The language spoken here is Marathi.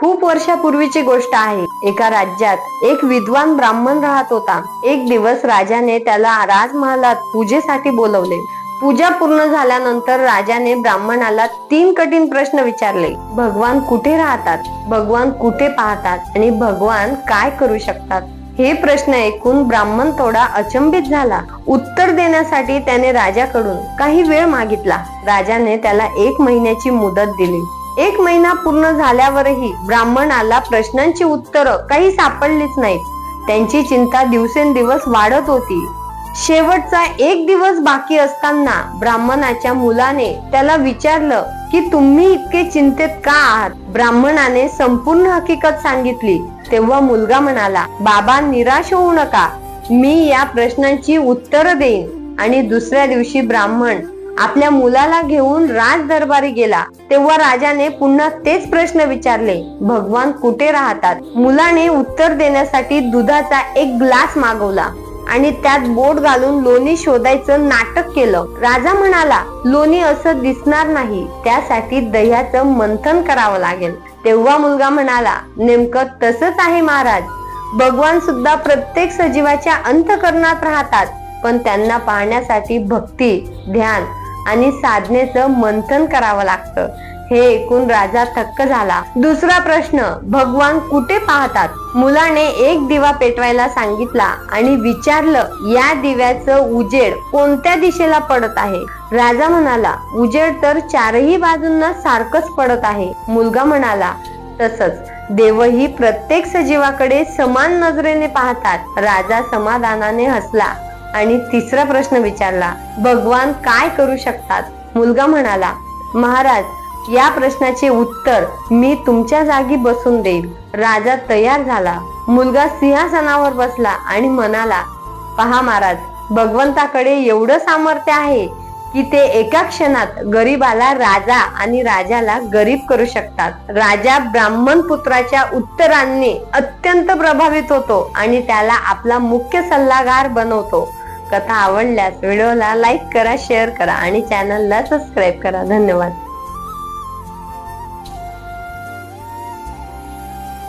खूप वर्षापूर्वीची गोष्ट आहे. एका राज्यात एक विद्वान ब्राह्मण राहत होता. एक दिवस राजाने त्याला राजमहालात पूजेसाठी बोलवले. पूजा पूर्ण झाल्यानंतर राजाने ब्राह्मणाला तीन कठीण प्रश्न विचारले. भगवान कुठे राहतात? भगवान कुठे पाहतात? आणि भगवान काय करू शकतात? हे प्रश्न ऐकून ब्राह्मण थोडा अचंबित झाला. उत्तर देण्यासाठी त्याने राजाकडून काही वेळ मागितला. राजाने त्याला एक महिन्याची मुदत दिली. एक महिना पूर्ण झाल्यावरही ब्राह्मणाला प्रश्नांची उत्तरं काही सापडलीच नाहीत. त्यांची चिंता दिवसेंदिवस वाढत होती. शेवटचा एक दिवस बाकी असताना ब्राह्मणाच्या मुलाने त्याला विचारलं की तुम्ही इतके चिंतेत का आहात? ब्राह्मणाने संपूर्ण हकीकत सांगितली. तेव्हा मुलगा म्हणाला बाबा निराश होऊ नका. मी या प्रश्नांची उत्तरं देईन. आणि दुसऱ्या दिवशी ब्राह्मण आपल्या मुलाला घेऊन राज दरबारी गेला तेव्हा राजाने पुन्हा तेच प्रश्न विचारले. भगवान कुठे राहतात? मुलाने उत्तर देण्यासाठी दुधाचा एक ग्लास मागवला आणि त्यात बोट घालून लोणी शोधायचं नाटक केलं. राजा म्हणाला लोणी असं दिसणार नाही त्यासाठी दह्याचं मंथन करावं लागेल. तेव्हा मुलगा म्हणाला नेमकं तसंच आहे महाराज. भगवान सुद्धा प्रत्येक सजीवाच्या अंतकरणात राहतात पण त्यांना पाहण्यासाठी भक्ती ध्यान आणि साधनेचं मंथन करावं लागतं. हे ऐकून राजा थक्क झाला. दुसरा प्रश्न भगवान कुठे पाहतात? मुलाने एक दिवा पेटवायला सांगितला आणि विचारलं या दिव्याचं उजेड कोणत्या दिशेला पडत आहे? राजा म्हणाला उजेड तर चारही बाजूंना सारखंच पडत आहे. मुलगा म्हणाला तसंच. देवही प्रत्येक सजीवाकडे समान नजरेने पाहतात. राजा समाधानाने हसला. आणि तिसरा प्रश्न विचारला भगवान काय करू शकतात? मुलगा म्हणाला महाराज या प्रश्नाचे उत्तर मी तुमच्या जागी बसून देईल राजा तयार झाला. मुलगा सिंहासनावर बसला आणि म्हणाला पहा महाराज भगवंताकडे एवढं सामर्थ्य आहे की ते एका क्षणात गरीबाला राजा आणि राजाला गरीब करू शकतात. राजा ब्राह्मण पुत्राच्या उत्तरांनी अत्यंत प्रभावित होतो आणि त्याला आपला मुख्य सल्लागार बनवतो. कथा आवडल्यास व्हिडिओला लाईक करा शेअर करा आणि चॅनलला सबस्क्राईब करा. धन्यवाद.